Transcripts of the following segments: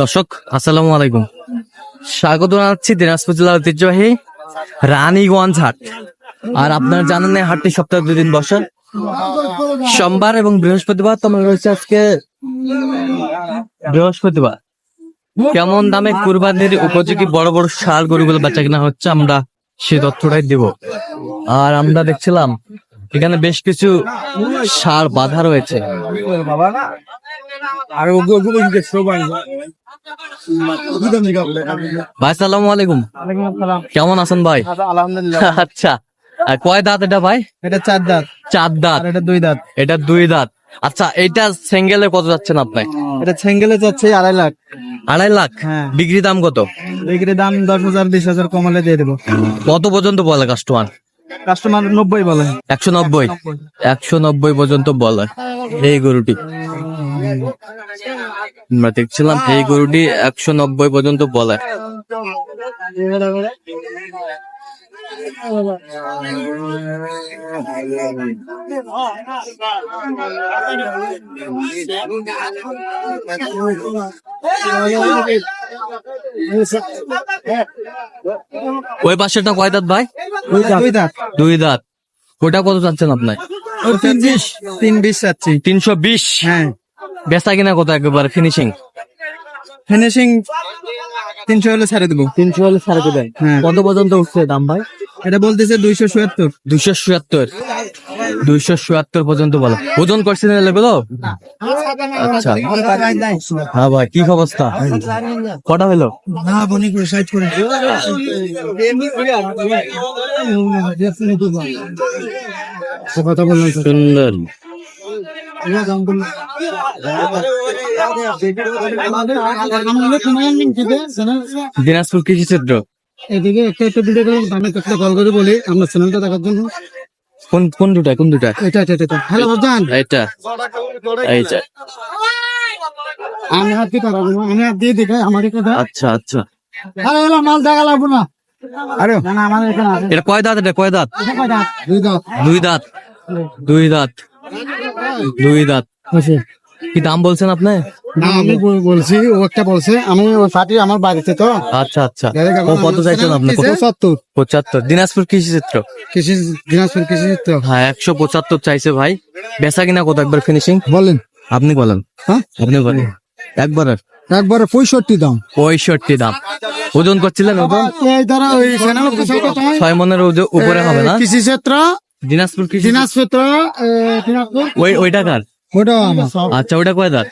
দর্শক, আসসালামু আলাইকুম। স্বাগত জানাচ্ছি দিনাজপুর জেলার ঐতিহ্যবাহী রানীগঞ্জ হাট। আর আপনারা জানেন এই হাটটি সপ্তাহে দুদিন বসে। সোমবার এবং বৃহস্পতিবার তো আমরা রয়েছে আজকে বৃহস্পতিবার। কেমন দামে কুরবানির উপযোগী বড় বড় সার গরুগুলো বেচা কিনা হচ্ছে আমরা সে তথ্যটাই দিব। আর আমরা দেখছিলাম, এখানে বেশ কিছু সার বাধা রয়েছে। ভাই সালাম আলাইকুম। কেমন আছেন ভাই? আচ্ছা আর কয় দাঁত এটা ভাই? এটা চার দাঁত। চার দাঁত। এটা দুই দাঁত। এটা দুই দাঁত। আচ্ছা এইটা সিঙ্গেলে কত যাচ্ছেন আপনি? এটা সিঙ্গেলে যাচ্ছে আড়াই লাখ। আড়াই লাখ? হ্যাঁ। বিক্রি দাম কত? বিক্রি দাম দশ হাজার বিশ হাজার কমালে দিয়ে দেবো। কত পর্যন্ত বলে কাস্টমার কাস্টমার নব্বই বলে। একশো নব্বই? একশো নব্বই পর্যন্ত বলে। এই গরুটি। আমরা দেখছিলাম এই গরুটি একশো নব্বই পর্যন্ত বলে। ওই পাশেরটা কয় দাঁত ভাই? দুই দাঁত। ওটা কত চাচ্ছেন আপনার তিন বিশ। তিন বিশ যাচ্ছি তিনশো বিশ। হ্যাঁ। বেচা কিনা কত একবার? ফিনিশিং ফিনিশিং তিনশো হলে ছেড়ে দেবো। তিনশো হলে ছাড়ে দেবেন? হ্যাঁ। কত পর্যন্ত উঠছে দাম ভাই? এটা বলতেছে দুইশো চুয়াত্তর দুইশো চুয়াত্তর দুইশো চুয়াত্তর পর্যন্ত বলো। ওজন করছে না এগুলো আচ্ছা। হ্যাঁ ভাই কি অবস্থা? কটা হলো? না বনি করে সাইড করে। কথা বললাম সুন্দর। দিনাজপুর কৃষি ক্ষেত্র। এদিকে একটা একটা ভিডিও করে আমি একটা কল করে বলি আমরা চ্যানেলটা দেখার জন্য। কোন কোন দুটা কোন দুটা? এটা এটা এটা হ্যালো বাজান এইটা। এইটা। আমি হাত দিয়ে পারব না আমি হাত দিয়ে দেখে আমার এখানে আচ্ছা আচ্ছা। আরে এলা মাল দেখা লাগবো না। আরে। না না আমার এটা এটা কয় দাঁত? এটা কয় দাঁত? দুই দাঁত। দুই দাঁত। দুই দাঁত। দুই দাঁত। কি দাম বলছেন আপনি? না আমি বলছি ও একটা বলছে আমি পার্টি আমার বাড়িতে তো। আচ্ছা আচ্ছা। ও কত চাইছেন আপনি? পঁচাত্তর। পঁচাত্তর। দিনাজপুর কৃষি ক্ষেত্র কৃষি দিনাজপুর কৃষি তো হ্যাঁ একশো পঁচাত্তর চাইছে ভাই। বেচা কিনা কত একবার ফিনিশিং বলেন। আপনি বলেন। হ্যাঁ? আপনি বলেন। একবারের একবারে পঁয়ষট্টি দাম। পঁয়ষট্টি দাম। ওজন করছিলেন ওজন? ছয় মনের উপরে হবে না? কৃষি ক্ষেত্র দিনাজপুর কৃষি দিনাজপুর তো দিনাজপুর? ওই ওই টাকার ওটা আমার। আচ্ছা ওটা কয় দাঁত?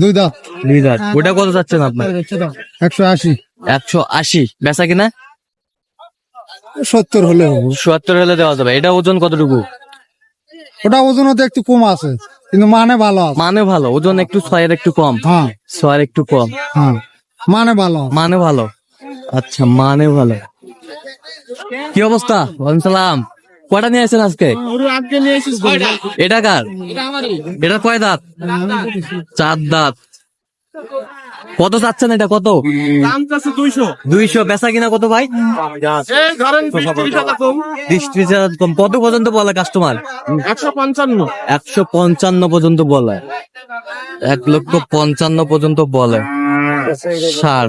দুই দাঁত। দুই দাঁত। ওটা কত চাচ্ছেন আপনার? একশো আশি। একশো আশি। বেচা কিনা? সত্তর হলে সত্তর হলে দেওয়া যাবে। এটা ওজন কতটুকু? ওটা ওজন তো একটু কম আছে কিন্তু মানে ভালো মানে ভালো। ওজন একটু ছয়ের একটু কম। হ্যাঁ। ছয়ের একটু কম। হ্যাঁ। মানে ভালো মানে ভালো। আচ্ছা মানে ভালো। কি অবস্থা? ওয়ালাইকুম সালাম। কটা নিয়ে আসছেন আজকে? এটা কার? এটা কয় দাঁত? চার দাঁত। কত চাচ্ছেন এটা? কত? দুইশো। বেচা কিনা কত ভাই? কম। কত পর্যন্ত বলে কাস্টমার? একশো পঞ্চান্ন। একশো পঞ্চান্ন পর্যন্ত বলে। এক লক্ষ পঞ্চান্ন পর্যন্ত বলে। সার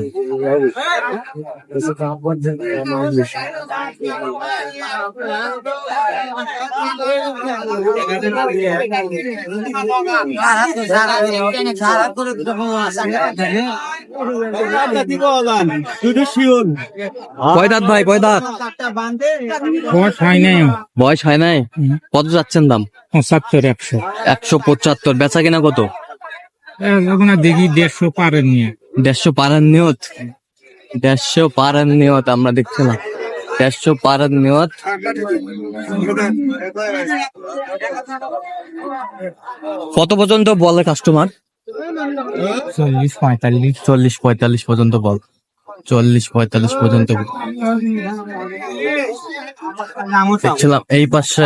ভাই বয়স হয় নাই। বয়স হয় নাই? কত যাচ্ছেন দাম? পঁচাত্তর একশো। একশো পঁচাত্তর। বেচা কিনা কত? দেখি দেড়শো পারেন নিয়ে। দেড়শো পারার নিয়ত। দেড়শো পারার নিয়ত আমরা দেখছিলাম দেড়শো পারার নিয়ত। কত পর্যন্ত বলে কাস্টমার চল্লিশ পঁয়তাল্লিশ। চল্লিশ পঁয়তাল্লিশ পর্যন্ত বল। চল্লিশ পঁয়তাল্লিশ পর্যন্ত দেখছিলাম এই পাশে।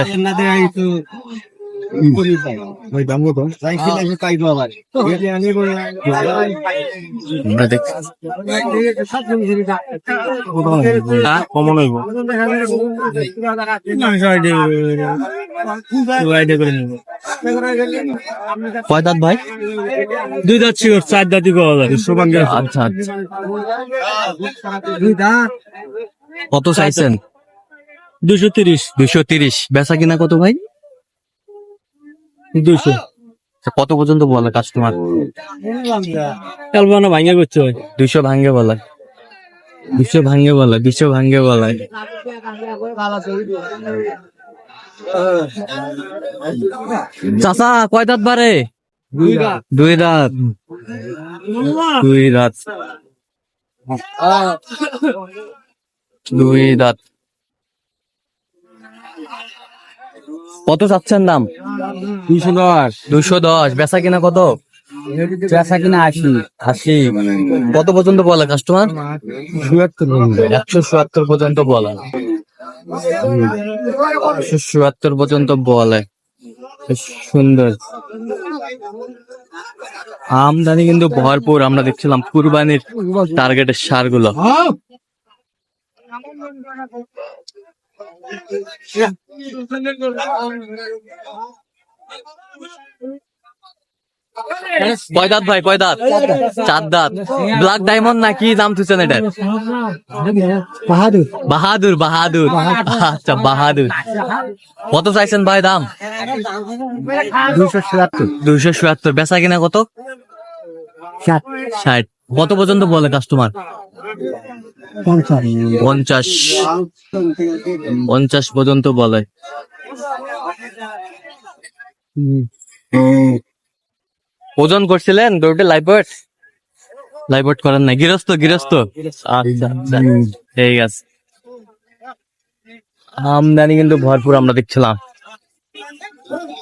কয় দাঁত ভাই দুই দাঁত ছিল চার দাঁতই পাওয়া যায় সোমাঙ্গে আচ্ছা আচ্ছা কত চাইছেন? দুশো তিরিশ। দুইশো তিরিশ। বেচা কিনা কত ভাই? দুশো আচ্ছা, কত পর্যন্ত বলে কাস্টমার কালবানা ভাঙ্গা করছে ভাই। দুইশো ভাঙ্গে বলে। দুইশো ভাঙ্গে বলে দুইশো ভাঙ্গে বলে। চাচা কয় দাঁত বারে? দুই দাঁত। দুই দাঁত। দুই দাঁত। কত চাচ্ছেন দাম? দুশো দশ। দুইশো দশ। বেচা কিনা কত? পেঁচা কিনা আশি। আশি। কত পর্যন্ত বলে কাস্টমার একশো চুয়াত্তর পর্যন্ত বলে। একশো চুয়াত্তর পর্যন্ত বলে। সুন্দর। আমদানি কিন্তু ভরপুর। আমরা দেখছিলাম কুরবানির টার্গেটের সারগুলো কয় দাঁত ভাই কয় দাঁত চার দাঁত ব্ল্যাক ডায়মন্ড না কি তুলছেন এটার? বাহাদুর। বাহাদুর বাহাদুর। আচ্ছা বাহাদুর। কত চাইছেন ভাই দাম? দুশো চুয়াত্তর দুইশো চুয়াত্তর বেচা কিনা কত? ষাট। কত পর্যন্ত বলে কাস্টমার পঞ্চাশ। পঞ্চাশ পর্যন্ত বলে। ওজন করছিলেন গরুটা? লাইভওয়েট লাইভওয়েট করেন না গৃহস্থ গৃহস্থ? আচ্ছা আচ্ছা। ঠিক আছে। আমদানি কিন্তু ভরপুর, আমরা দেখছিলাম।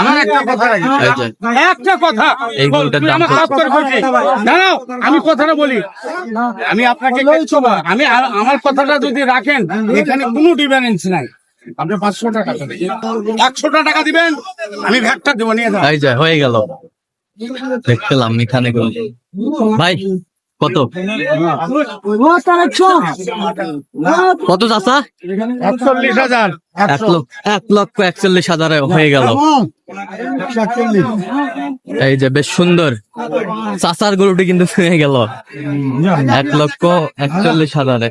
আমার একটা কথা রাখি। একটা কথা। এই গরুটার দাম কত? খারাপ করে। বলছি। দাঁড়াও আমি কথাটা বলি। আমি আপনাকে আমি আমার কথাটা যদি রাখেন এখানে কোনো ডিফারেন্স নাই। আপনি পাঁচশো টাকা দেবেন। একশো টাকা দিবেন আমি ভ্যাটটা দেবো নিয়ে হয়ে গেল। দেখছিলাম এখানে গরু। ভাই কত? কত চাচা? একচল্লিশ হাজার। এক লক্ষ এক লক্ষ একচল্লিশ হাজারে হয়ে গেল। এই যে বেশ সুন্দর। চাচার গরুটি কিন্তু হয়ে গেল। এক লক্ষ একচল্লিশ হাজারে।